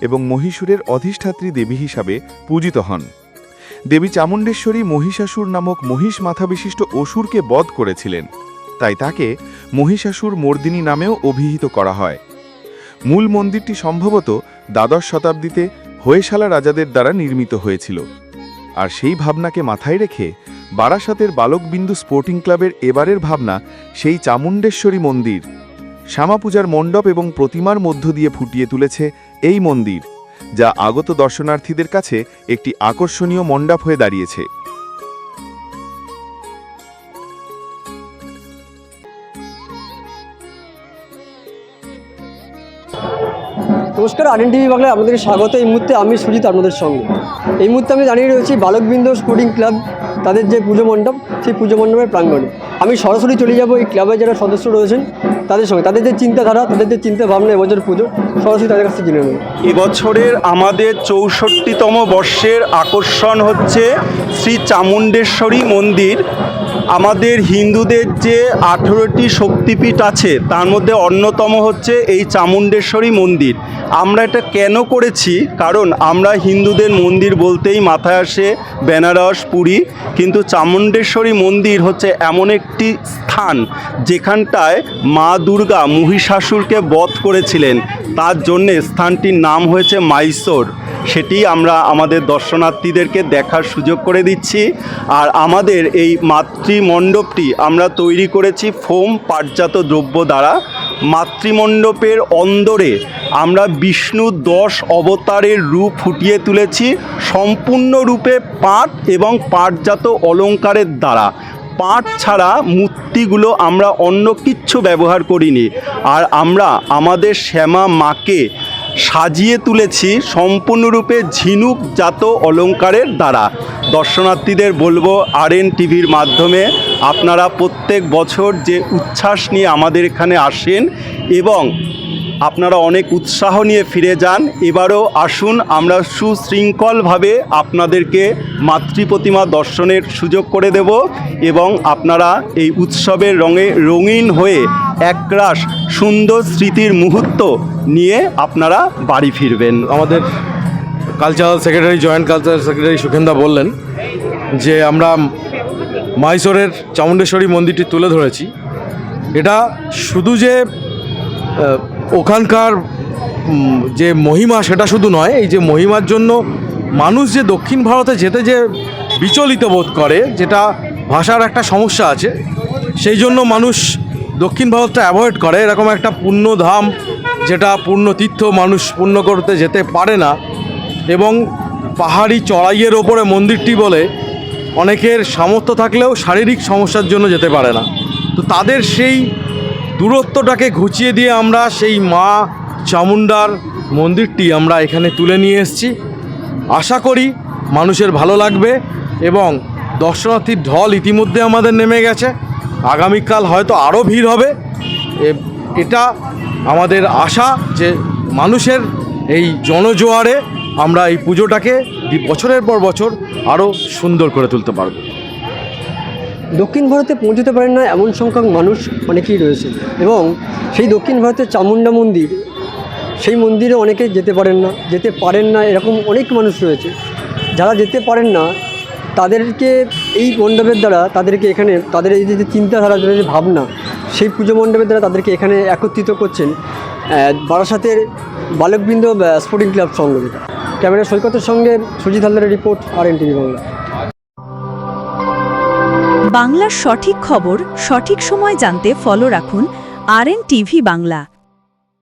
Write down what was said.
এবং মহীশূরের অধিষ্ঠাত্রী দেবী হিসাবে পূজিত হন। দেবী চামুণ্ডেশ্বরী মহিষাসুর নামক মহিষ মাথা বিশিষ্ট অসুরকে বধ করেছিলেন। তাই তাকে মহিষাসুর মর্দিনী নামেও অভিহিত করা হয়। মূল মন্দিরটি সম্ভবত দ্বাদশ শতাব্দীতে হয়েশালা রাজাদের দ্বারা নির্মিত হয়েছিল। আর সেই ভাবনাকে মাথায় রেখে বারাসাতের বালকবিন্দু স্পোর্টিং ক্লাবের এবারের ভাবনা সেই চামুণ্ডেশ্বরী মন্দির। শ্যামাপূজার মণ্ডপ এবং প্রতিমার মধ্য দিয়ে ফুটিয়ে তুলেছে এই মন্দির, যা আগত দর্শনার্থীদের কাছে একটি আকর্ষণীয় মণ্ডপ হয়ে দাঁড়িয়েছে। নমস্কার টিভি বাংলায় আপনাদেরকে স্বাগত। এই মুহূর্তে আমি সুজিত আপনাদের সঙ্গে। এই মুহূর্তে আমি দাঁড়িয়ে রয়েছি, বালকবৃন্দ স্পোর্টিং ক্লাব, তাদের যে পুজো মণ্ডপ, সেই পুজো মণ্ডপের প্রাঙ্গণে। আমি সরাসরি চলে যাব এই ক্লাবের যারা সদস্য রয়েছেন, তাদের সঙ্গে। তাদের যে চিন্তাধারা, তাদের যে চিন্তা ভাবনা এবছর পুজো সরাসরি তাদের কাছ জেনে এবছরের আমাদের চৌষট্টিতম বর্ষের আকর্ষণ হচ্ছে শ্রী চামুণ্ডেশ্বরী মন্দির। আমাদের হিন্দুদের যে আঠেরোটি শক্তিপীঠ আছে, তার মধ্যে অন্যতম হচ্ছে এই চামুণ্ডেশ্বরী মন্দির। আমরা এটা কেন করেছি? কারণ আমরা হিন্দুদের মন্দির বলতেই মাথায় আসে বেনারস, পুরী। কিন্তু চামুণ্ডেশ্বরী মন্দির হচ্ছে এমন একটি স্থান যেখানটায় মা দুর্গা মহিষাসুরকে বধ করেছিলেন। তার জন্যে স্থানটির নাম হয়েছে মাইসোর। সেটি আমরা আমাদের দর্শনার্থীদেরকে দেখার সুযোগ করে দিচ্ছি। আর আমাদের এই মাতৃমণ্ডপটি আমরা তৈরি করেছি ফোম পাটজাত দ্রব্য দ্বারা। মাতৃমণ্ডপের অন্দরে আমরা বিষ্ণু দশ অবতারের রূপ ফুটিয়ে তুলেছি। সম্পূর্ণরূপে পাট এবং পাটজাত অলঙ্কারের দ্বারা। পাট ছাড়া মূর্তিগুলো আমরা অন্য কিচ্ছু ব্যবহার করিনি। আর আমরা আমাদের শ্যামা মাকে সাজিয়ে তুলেছি সম্পূর্ণরূপে ঝিনুকজাত অলঙ্কারের দ্বারা। দর্শনার্থীদের বলব আর এন টিভির মাধ্যমে আপনারা প্রত্যেক বছর যে উচ্ছ্বাস নিয়ে আমাদের এখানে আসেন এবং আপনারা অনেক উৎসাহ নিয়ে ফিরে যান, এবারও আসুন, আমরা সুশৃঙ্খলভাবে আপনাদেরকে মাতৃ প্রতিমা দর্শনের সুযোগ করে দেব এবং আপনারা এই উৎসবের রঙে রঙিন হয়ে একরাশ সুন্দর স্মৃতির মুহূর্ত নিয়ে আপনারা বাড়ি ফিরবেন। আমাদের cultural secretary joint cultural secretary Sukhenda বললেন যে, আমরা মাইসোরের চামুণ্ডেশ্বরী মন্দিরটি তুলে ধরেছি। এটা শুধু যে ওখানকার যে মহিমা সেটা শুধু নয়, এই যে মহিমার জন্য মানুষ যে দক্ষিণ ভারতে যেতে যে বিচলিত বোধ করে, যেটা ভাষার একটা সমস্যা আছে, সেই জন্য মানুষ দক্ষিণ ভারতটা অ্যাভয়েড করে। এরকম একটা পুণ্যধাম যেটা পূর্ণ তীর্থ মানুষ পূর্ণ করতে যেতে পারে না। এবং পাহাড়ি চড়াইয়ের ওপরে মন্দিরটি বলে অনেকের সামর্থ্য থাকলেও শারীরিক সমস্যার জন্য যেতে পারে না। তো তাদের সেই দূরত্বটাকে ঘুচিয়ে দিয়ে আমরা সেই মা চামুণ্ডার মন্দিরটি আমরা এখানে তুলে নিয়ে এসেছি। আশা করি মানুষের ভালো লাগবে এবং দর্শনার্থীর ঢল ইতিমধ্যে আমাদের নেমে গেছে। আগামীকাল হয়তো আরও ভিড় হবে। এটা আমাদের আশা যে মানুষের এই জনজোয়ারে আমরা এই পুজোটাকে বছরের পর বছর আরও সুন্দর করে তুলতে পারব। দক্ষিণ ভারতে পৌঁছতে পারেন না এমন সংখ্যক মানুষ অনেকেই রয়েছে। এবং সেই দক্ষিণ ভারতের চামুণ্ডা মন্দির, সেই মন্দিরে অনেকে যেতে পারেন না, যেতে পারেন না এরকম অনেক মানুষ রয়েছে। যারা যেতে পারেন না, তাদেরকে এই মণ্ডপের দ্বারা তাদেরকে এখানে, তাদের এই যে চিন্তাধারা যে ভাবনা, সেই পুজো মণ্ডপের দ্বারা তাদেরকে এখানে একত্রিত করছেন বারাসাতের বালকবৃন্দ স্পোর্টিং ক্লাব সঙ্গে ক্যামেরা সৈকতের সঙ্গে সুজিত হালদারের রিপোর্ট আর এন টিভি বাংলা বাংলার সঠিক খবর সঠিক সময় জানতে ফলো রাখুন আর টিভি বাংলা।